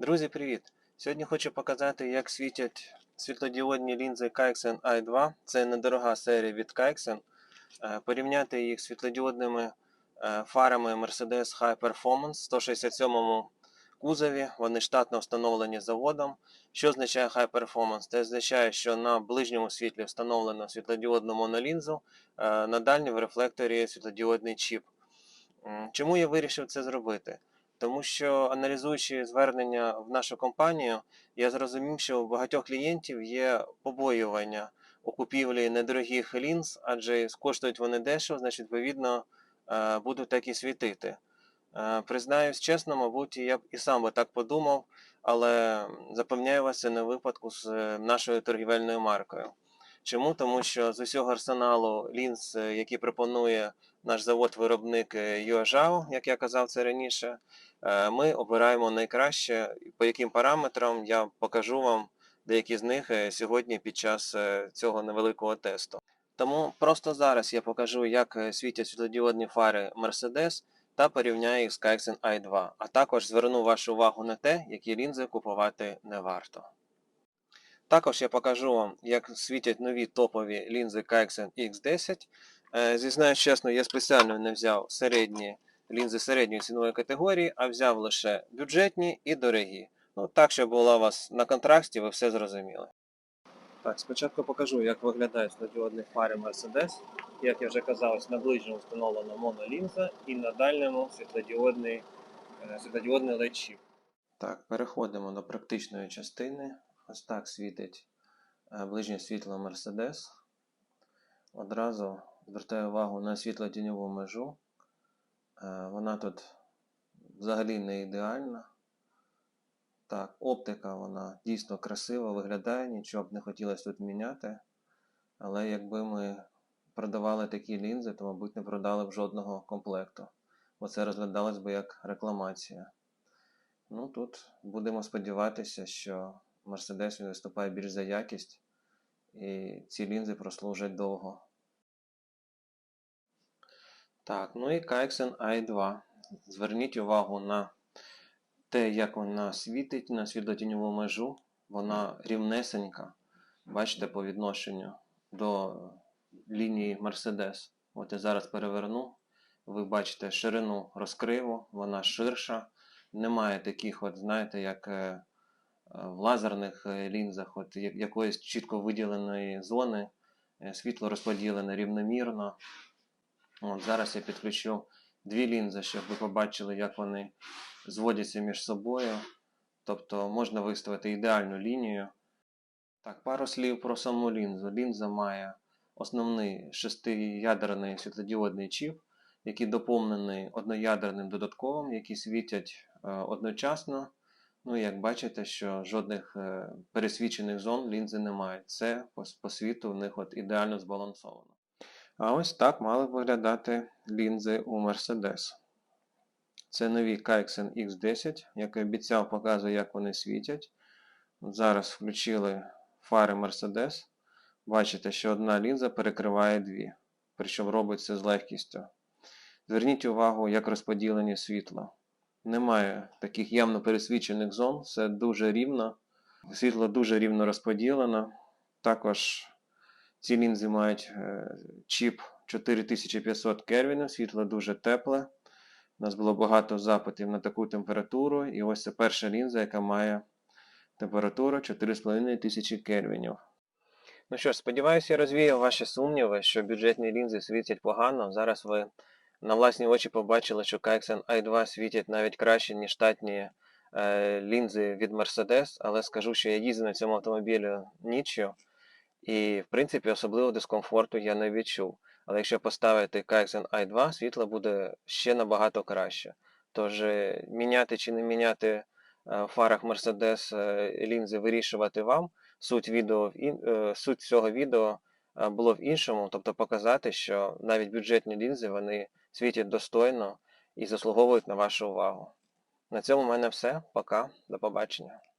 Друзі, привіт! Сьогодні хочу показати, як світять світлодіодні лінзи Kaixen i2. Це недорога серія від Kaixen. Е, Порівняти їх з світлодіодними е, фарами Mercedes High Performance в 167 кузові. Вони штатно встановлені заводом. Що означає High Performance? Це означає, що на ближньому світлі встановлено світлодіодну монолінзу, е, на дальній в рефлекторі світлодіодний чіп. Чому я вирішив це зробити? Тому що аналізуючи звернення в нашу компанію, я зрозумів, що у багатьох клієнтів є побоювання у купівлі недорогих лінз, адже коштують вони дешево, значить, відповідно, е, будуть так і світити. Е, Признаюсь чесно, мабуть, я б і сам би так подумав, але запевняю вас, це не випадку з е, нашою торгівельною маркою. Чому? Тому що з усього арсеналу лінз, які пропонує наш завод-виробник Юажао, як я казав це раніше, ми обираємо найкраще, по яким параметрам я покажу вам деякі з них е, сьогодні під час е, цього невеликого тесту. Тому просто зараз я покажу, як е, світять світлодіодні фари Mercedes та порівняю їх з Kaixen i2, а також зверну вашу увагу на те, які лінзи купувати не варто. Також я покажу вам, як світять нові топові лінзи Kaixen X10. Е, Зізнаюсь чесно, я спеціально не взяв середні лінзи середньої цінової категорії, а взяв лише бюджетні і дорогі. Ну, так, щоб було у вас на контрасті, ви все зрозуміли. Так, спочатку покажу, як виглядають світлодіодні фари Mercedes. Як я вже казав, ось на ближньому встановлена монолінза і на дальньому світлодіодний, е, світлодіодний LED-чіп. Так, переходимо до практичної частини. Ось так світить е, ближнє світло Mercedes. Одразу звертаю увагу на світло-тіньову межу. Е, Вона тут взагалі не ідеальна. Так, оптика вона дійсно красиво виглядає, нічого б не хотілося тут міняти. Але якби ми продавали такі лінзи, то, мабуть, не продали б жодного комплекту. Бо це розглядалось би як рекламація. Ну тут будемо сподіватися, що Mercedes виступає більш за якість, і ці лінзи прослужать довго. Так, ну і Kaixen i2. Зверніть увагу на те, як вона світить на світлотіньову межу. Вона рівнесенька. Бачите, по відношенню до лінії Mercedes. От я зараз переверну. Ви бачите ширину розкриву, вона ширша. Немає таких, от, знаєте, як е, в лазерних е, лінзах, от якоїсь чітко виділеної зони. Е, Світло розподілене рівномірно. От, зараз я підключу дві лінзи, щоб ви побачили, як вони зводяться між собою. Тобто можна виставити ідеальну лінію. Так, пару слів про саму лінзу. Лінза має основний шестиядерний світлодіодний чіп, який доповнений одноядерним додатковим, які світять е, одночасно. Ну, і як бачите, що жодних е, пересвічених зон лінзи немає. Це по, по світу в них от ідеально збалансовано. А ось так мали виглядати лінзи у Mercedes. Це нові Kaixen X10, як і обіцяв, показую, як вони світять. Зараз включили фари Mercedes. Бачите, що одна лінза перекриває дві, причому робить це з легкістю. Зверніть увагу, як розподілені світло. Немає таких явно пересвічених зон, все дуже рівно. Світло дуже рівно розподілено. Також ці лінзи мають е, чіп 4500 Кельвінів, світло дуже тепле. У нас було багато запитів на таку температуру, і ось це перша лінза, яка має температуру 4500 Кельвінів. Ну що ж, сподіваюся, я розвіяв ваші сумніви, що бюджетні лінзи світять погано. Зараз ви на власні очі побачили, що Kaixen i2 світять навіть краще, ніж штатні е, лінзи від Mercedes, але скажу, що я їздив на цьому автомобілі ніччю, і в принципі особливого дискомфорту я не відчув. Але якщо поставити Kaixen i2, світло буде ще набагато краще. Тож е, міняти чи не міняти е, в фарах Mercedes е, лінзи вирішувати вам. Суть, відео суть цього відео було в іншому, тобто показати, що навіть бюджетні лінзи вони світять достойно і заслуговують на вашу увагу. На цьому в мене все. Пока, до побачення.